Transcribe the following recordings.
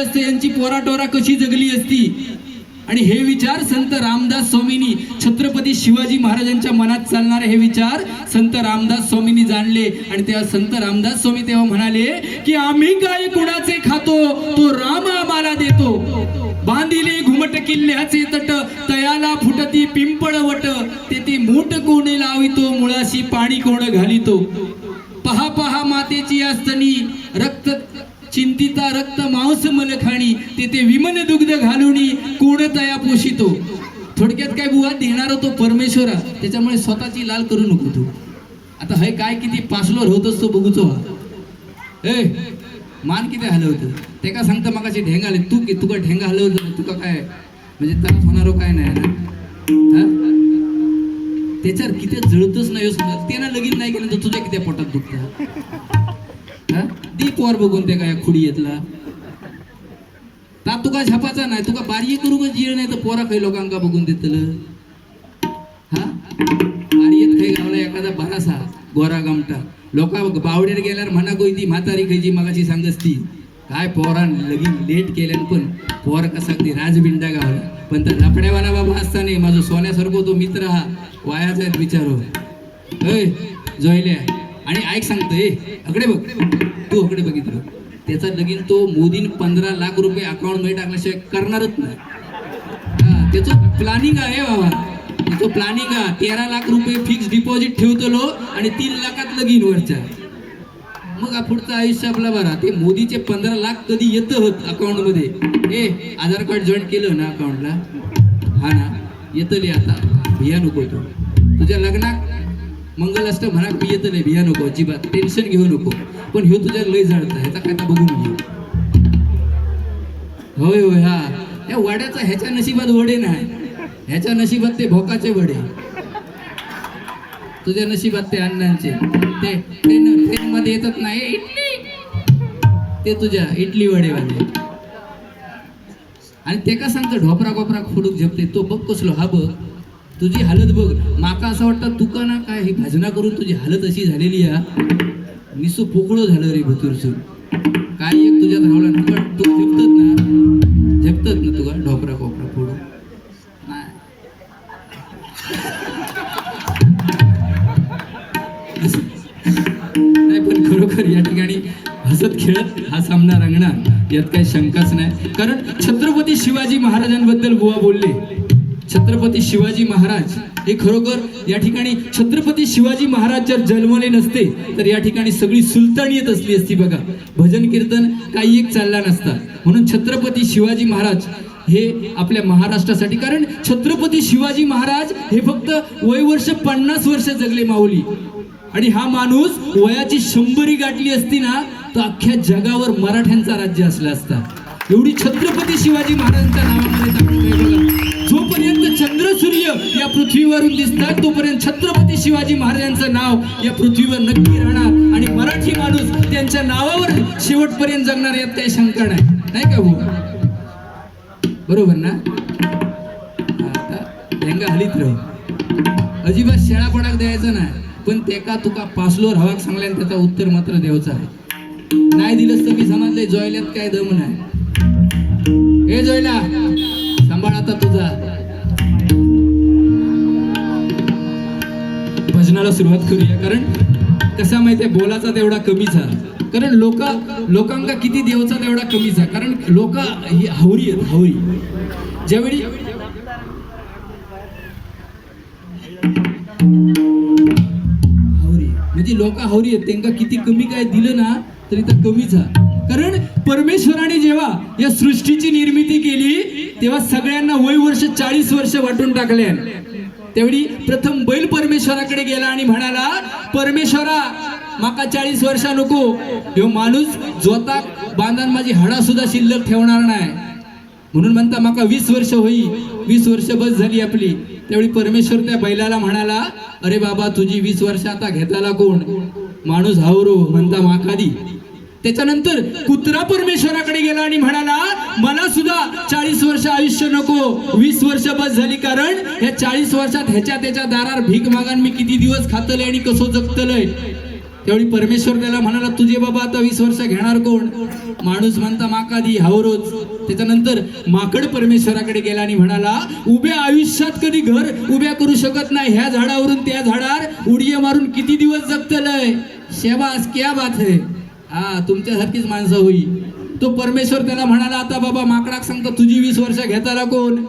झालं असतं यांची पोराटोरा कशी जगली असती? आणि हे विचार संत रामदास स्वामींनी छत्रपती शिवाजी महाराजांच्या मनात चालणारे हे विचार संत रामदास स्वामींनी जाणले. आणि तेव्हा संत रामदास स्वामी तेव्हा म्हणाले की आम्ही काय कुणाचे खातो? तो राम आम्हाला देतो. बांधिले घुमट किल्ल्याचे तट तयाला फुटती पिंपळ वट. तेथे मूठ कोणे लावितो मुळाशी पाणी कोण घालितो? पहा पहा मातेची असतनी रक्त चिंतिता रक्त मांस मलखाणी तेथे विमन दुग्ध घालुनी कोणतया पोषितो? थोडक्यात काय बुवा देणार तो परमेश्वरा त्याच्यामुळे स्वतःची लाल करू नको तू. आता हे काय किती पासलोर होत असतो बघूचो हा ए मान किती हलवतं ते का सांगतं मगाशी ढेंगा आले? तू की तुका ढेंगा हलवलं तुका काय? म्हणजे त्रास होणार काय नाही ना हा? त्याच्यावर किती जळतच नाही हो समजा त्यानं लगीन नाही केलं तर तुझ्या किती पोटात दुखतं? हा? पोर बघून ते काय खुडी येतला. ता तुका झपाचा नाही तुका बारी करू जीळ नाही तर पोरा काही लोकांका बघून देतलं. हा? बारीयेत काही गावला एखादा बरासा गोरा गमटा. लोका बावडेर गेल्यावर म्हणा गोय ती म्हातारी खयची मगाची सांगस ती काय पोरान लगीन लेट केल्यान पण पोर कसा ती राजबिंडा गावला. पण त्या लफड्यावाला बाबा असताना माझं सोन्यासारखं तो मित्र हा. वायाचा विचारो अय जोयल्या आणि ऐक सांगतो अकडे बघ तू अकडे बघितलं. त्याचा लगीन तो मोदीन पंधरा लाख रुपये अकाउंटमध्ये टाकल्याशिवाय करणारच नाही. हा, त्याचं प्लॅनिंग आहे बाबा त्याचं प्लॅनिंग आहे. तेरा लाख रुपये फिक्स डिपॉझिट ठेवतलो आणि तीन लाखात लगीन वरच्या. मग पुढचं आयुष्य आपला बरा. ते मोदीचे पंधरा लाख कधी येतं होत अकाउंटमध्ये? ए आधार कार्ड जॉईन केलं ना अकाउंटला हा ना. येतले आता. भिया नको तो. तुझ्या लग्नात मंगल असतं म्हणा मी नाही भिया नको अजिबात टेन्शन घेऊ नको. पण ह्यो तुझ्या लय जळता ह्याचा काय बघून घे होय होय हा. या वड्याचा ह्याच्या नशिबात वडे नाही. ह्याच्या नशिबात ते भोकाचे वडे. तुझ्या नशिबात ते अण्णांचे. ते ट्रेन ट्रेन मध्ये येतात नाही इडली. ते तुझ्या इडली वडेवाले. आणि ते का सांगतं ढोपरा कोपरा खोडूक झेपते तो बघ कसलो हा बघ तुझी हालत बघ. माका असं वाटतं तुका ना काय ही भजना करून तुझी हालत अशी झालेली हा निसू पोकळो झालं रे भतुरसून काय एक तुझ्यात रावला तुका तू झेपतत ना. झेपतत ना तुका ढोकरा कोपरा फोडून. नाही. नाही पण खरोखर या ठिकाणी हसत खेळत हा सामना रंगणार यात काही शंकाच नाही. कारण छत्रपती शिवाजी महाराजांबद्दल बुवा बोलले. छत्रपती शिवाजी महाराज हे खरोखर या ठिकाणी छत्रपती शिवाजी महाराज जर जन्मले नसते तर या ठिकाणी सगळी सुलतान येत असली असती बघा. भजन कीर्तन काही एक चालला नसता. म्हणून छत्रपती शिवाजी महाराज हे आपल्या महाराष्ट्रासाठी कारण छत्रपती शिवाजी महाराज हे फक्त वय वर्ष पन्नास वर्ष जगले माऊली. आणि हा माणूस वयाची शंभरी गाठली असती ना तर अख्ख्या जगावर मराठ्यांचा राज्य असला असता. एवढी छत्रपती शिवाजी महाराजांच्या नावामध्ये बघा. जोपर्यंत चंद्र सूर्य या पृथ्वीवरून दिसतात तोपर्यंत छत्रपती शिवाजी महाराजांचं नाव या पृथ्वीवर नक्की राहणार. आणि मराठी माणूस त्यांच्या नावावर शेवटपर्यंत जगणार यात काही शंका नाही. नाही का भाऊ? बरोबर ना? आता लेंगा हलीत राहू. अजिबात शेळापडाक द्यायचं नाही. पण तेका तुका पासलोर हवा सांगल्यान त्याचा उत्तर मात्र द्यायचं आहे. नाही दिलंस तर मी समजले जॉयल्यात काय दम नाही. हे जॉयला सांभाळ आता तुझा. भजनाला सुरुवात करूया. कारण कसा माहितीये बोलाचा तेवढा कमीचा कारण लोक लोकांका किती देवचा तेवढा कमीचा कारण लोक ही हावरी आहेत हावरी ज्यावेळी हावरी म्हणजे लोक हावरी आहेत. त्यांना किती कमी काय दिलं ना तरी तर कमीच आहे. कारण परमेश्वराने जेव्हा या सृष्टीची निर्मिती केली तेव्हा सगळ्यांना वय वर्ष चाळीस वर्ष वाटून टाकले. तेवढी प्रथम बैल परमेश्वराकडे गेला आणि म्हणाला परमेश्वरा माका चाळीस वर्षा नको. ह्यो माणूस जोता बांधान माझी हडा सुद्धा शिल्लक ठेवणार नाही. म्हणून म्हणता माका वीस वर्ष होई वीस वर्ष बस झाली आपली. त्यावेळी परमेश्वर त्या बैलाला म्हणाला अरे बाबा तुझी वीस वर्ष आता घेताला कोण? माणूस हावरो म्हणता माका दी. त्याच्यानंतर कुत्रा परमेश्वराकडे गेला आणि म्हणाला मला सुद्धा चाळीस वर्ष आयुष्य नको वीस वर्ष बस झाली कारण ह्या चाळीस वर्षात ह्याच्या त्याच्या दारार भीक मागान मी किती दिवस खातलय आणि कसं जगतलय. त्यावेळी परमेश्वर त्याला म्हणाला तुझे बाबा आता वीस वर्ष घेणार कोण? माणूस म्हणता माकादी हावरोज. त्याच्यानंतर माकड परमेश्वराकडे गेला आणि म्हणाला उभ्या आयुष्यात कधी घर उभ्या करू शकत नाही. ह्या झाडावरून त्या झाडावर उडिये मारून किती दिवस जगतलय? शेबास क्या बात है. हा तुमच्यासारखीच माणसं होई. तो परमेश्वर त्याला म्हणाला आता बाबा माकडाक सांगतो तुझी वीस वर्ष घेताला कोण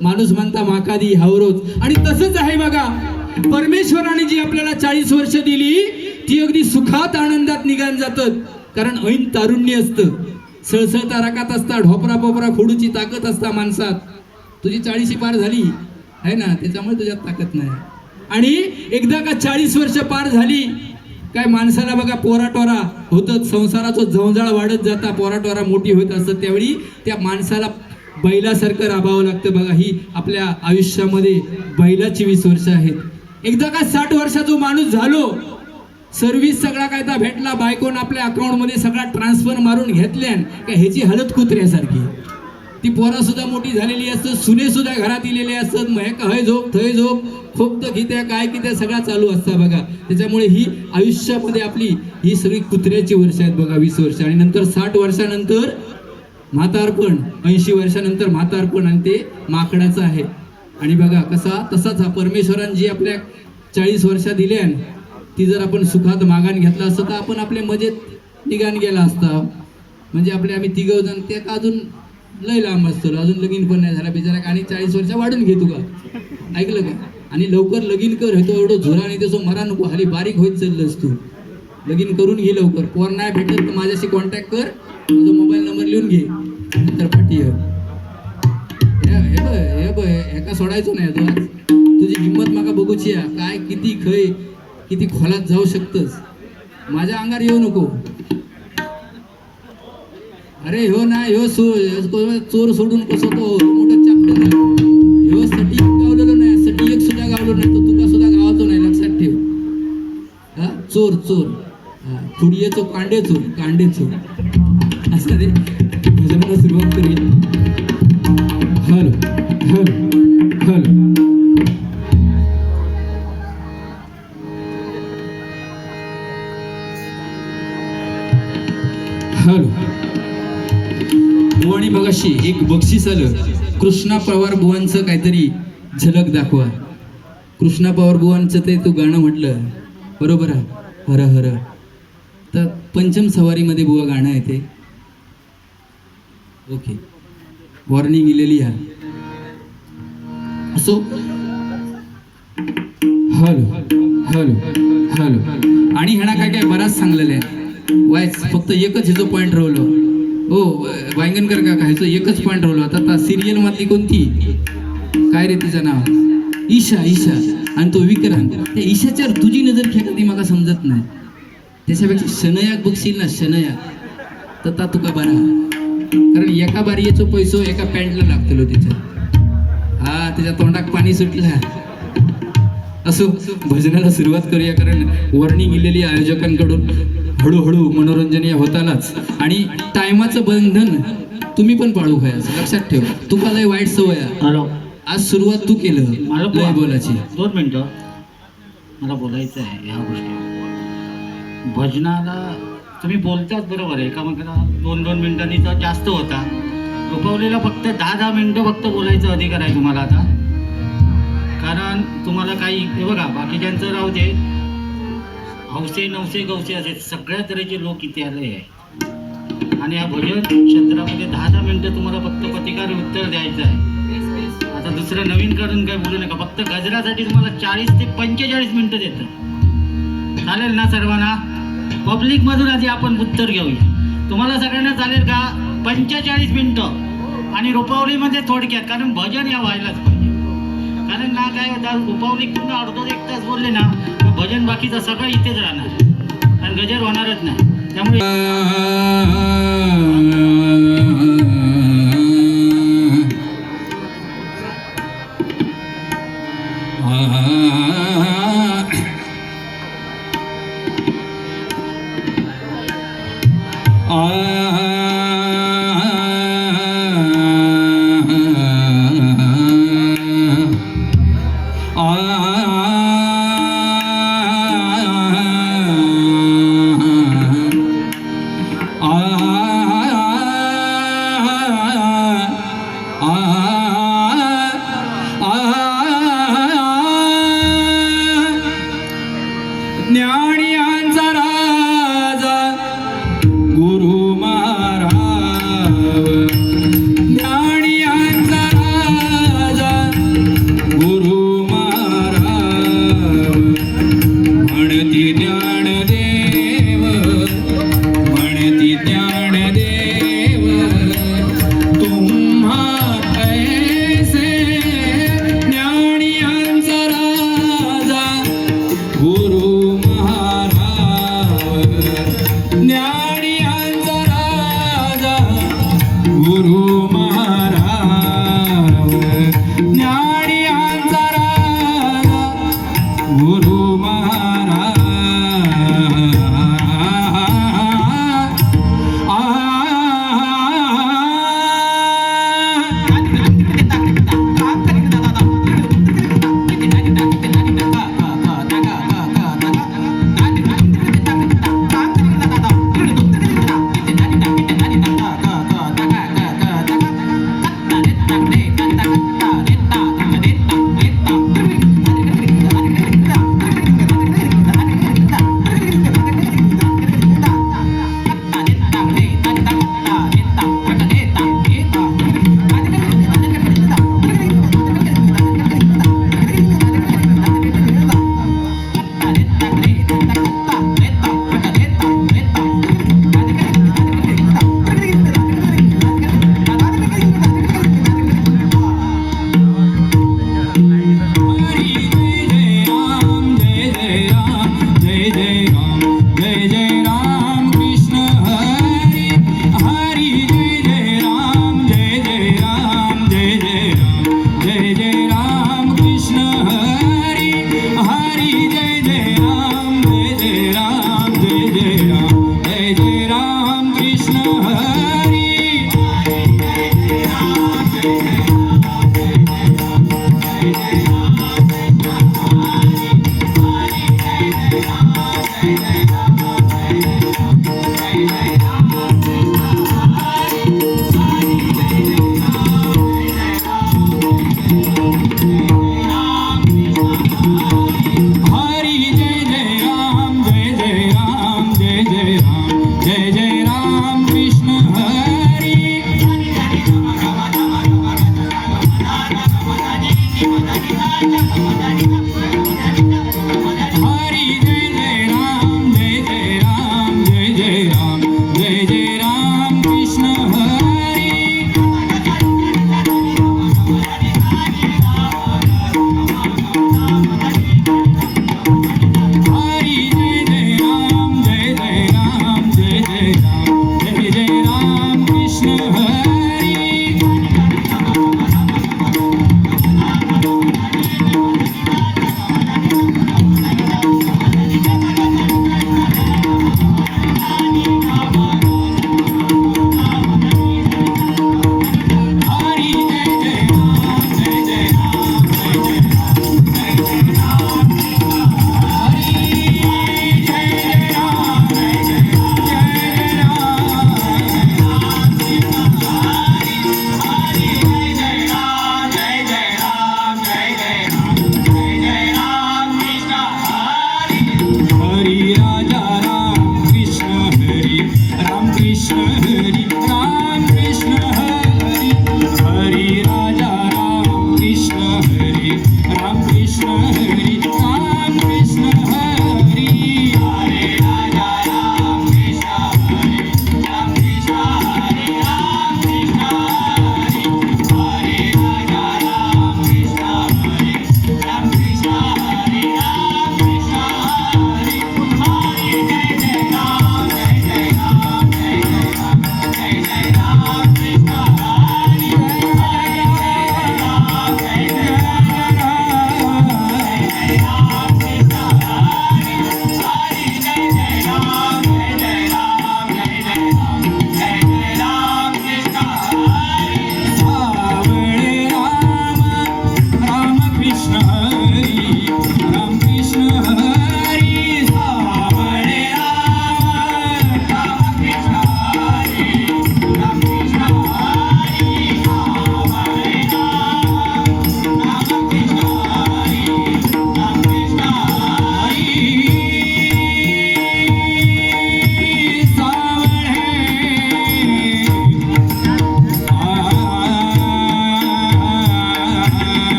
माणूस म्हणता माकादी हावरोज आणि तसंच आहे बघा परमेश्वराने जी आपल्याला चाळीस वर्ष दिली ती अगदी सुखात आनंदात निघान जातात. कारण ऐन तारुण्य असतं. सळसळता राखात असता ढोपरा पोपरा खोडूची ताकद असता माणसात. तुझी चाळीशी पार झाली. आहे ना? त्याच्यामुळे तुझ्यात ताकद नाही. आणि एकदा का चाळीस वर्ष पार झाली काय माणसाला बघा पोराटोरा होतच. संसाराचं जवजाळ वाढत जाता पोराटोरा मोठी होत असतात. त्यावेळी त्या माणसाला बैलासारखं राबावं लागतं बघा. ही आपल्या आयुष्यामध्ये बैलाची वीस वर्ष आहेत. एकदा का साठ वर्षाचा माणूस झालो सर्व्हिस सगळा काय भेटला बायकोन आपल्या अकाउंटमध्ये सगळा ट्रान्सफर मारून घेतल्यान का ह्याची हालत कुत्र्यासारखी. ती पोरं सुद्धा मोठी झालेली असतात सुने सुद्धा घरात इलेले असतात. मग हे हय झोप थय झोप खोक्त की त्या काय की त्या सगळा चालू असता बघा. त्याच्यामुळे ही आयुष्यामध्ये आपली ही सगळी कुत्र्याची वर्ष आहेत बघा वीस वर्ष. आणि नंतर साठ वर्षानंतर म्हातारपण ऐंशी वर्षानंतर म्हातारपण आणि ते माकडाचं आहे. आणि बघा कसा तसाच हा परमेश्वरान जी आपल्या चाळीस वर्षा दिल्या ती जर आपण सुखात मागान घेतला असतं तर आपण आपल्या मजेत निघान गेला असता. म्हणजे आपले आम्ही तिघ जण ते का अजून लय लांब असतो. अजून लगीन पण नाही झाला. बिचारा आणि चाळीस वर्ष वाढून घे तुका ऐकलं का? आणि लवकर लगीन कर. हे तो एवढं झुरा आणि त्याचं मरा नको. खाली बारीक होत चाललंस तू. लगीन करून घे लवकर. कोर नाही भेटत तर माझ्याशी कॉन्टॅक्ट कर. माझा मोबाईल नंबर लिहून घे. नंतर पाठी ये. हे बघ हे बघ हेका सोडायचो नाही तू आज. तुझी हिंमत माका बघूची काय किती खय किती खोलात जाऊ शकतस? माझ्या अंगार येऊ नको. अरे ह्यो ना ह्यो ह्यो चोर सोडून कसं तो मोठा चापटे ह्यो सटी गावलेलो नाही सटी एक सुद्धा गावलो नाही तो तुका सुद्धा गावाचो नाही लक्षात ठेव. हा? चोर चोर. हा खुडियेचो कांडे चोर कांडे चोर. असं रे भजनाला सुरुवात करी. Hello hello hello hello. आणि बघाशी एक बक्षीस आलं. कृष्णा पवार बुवांचं काहीतरी झलक दाखवा. कृष्णा पवार बुवांचं ते तू गाणं म्हटलं. बरोबर आहे. हर हर. तर पंचम सवारीमध्ये बुवा गाणं आहे ते. ओके. वॉर्निंग इलेली आहे असो हॅलो हॅलो हॅलो. आणि ह्याना काय काय बराच सांगलेलं आहे वायच फक्त एकच हिचं पॉईंट राहिलो. हो वांगणकर काका ह्याचं एकच पॉईंट राहिलो. आता सिरियल मधली कोणती? काय रे तिचं नाव? ईशा ईशा. आणि तो विक्रांत. त्या ईशाच्यावर तुझी नजर खेळती मला समजत नाही. त्याच्यापेक्षा शनयाक बघशील ना शनयाक. तर ता तुका बरा कारण एका बारियेचो पैसो एका पॅन्टला लागतलो तिच्या हा त्याच्या तोंडात पाणी सुटलं. असो भजनाला सुरुवात करूया कारण वॉर्निंग दिलेली आयोजकांकडून. हळूहळू मनोरंजन या होतानाच आणि टायमाचं बंधन तुम्ही पण पाळू काय लक्षात ठेव. तुका लय वाईट सवय. हॅलो. आज सुरुवात तू केलं. मला लय बोला. बोलाची दोन मिनटं. मला बोलायचं आहे ह्या गोष्टी भजनाला तुम्ही बोलताच बरोबर आहे. एकामेकाला दोन दोन मिनिटांनी तर जास्त होता. रुपवलेला फक्त दहा दहा मिनिटं फक्त बोलायचा अधिकार आहे तुम्हाला आता. कारण तुम्हाला काही हे बघा बाकीच्यांचं राहू दे. हौसे नवसे गवसे असे सगळ्या तऱ्हेचे लोक इथे आले आहे. आणि या भजन क्षेत्रामध्ये दहा दहा मिनिटं तुम्हाला फक्त प्रतिकार उत्तर द्यायचं आहे. आता दुसरं नवीन करून काय बोलू नका फक्त गजरासाठी तुम्हाला चाळीस ते पंचेचाळीस मिनिटं देतं. चालेल ना सर्वांना? पब्लिक मधून आधी आपण उत्तर घेऊया. तुम्हाला सगळ्यांना चालेल का? पंचेचाळीस मिनिटं. आणि रुपावलीमध्ये थोडक्यात कारण भजन या व्हायलाच पाहिजे. कारण ना काय होतं रुपावली पूर्ण अर्धो एक तास बोलले ना भजन बाकीचं सगळं इथेच राहणार. कारण गजर होणारच नाही. त्यामुळे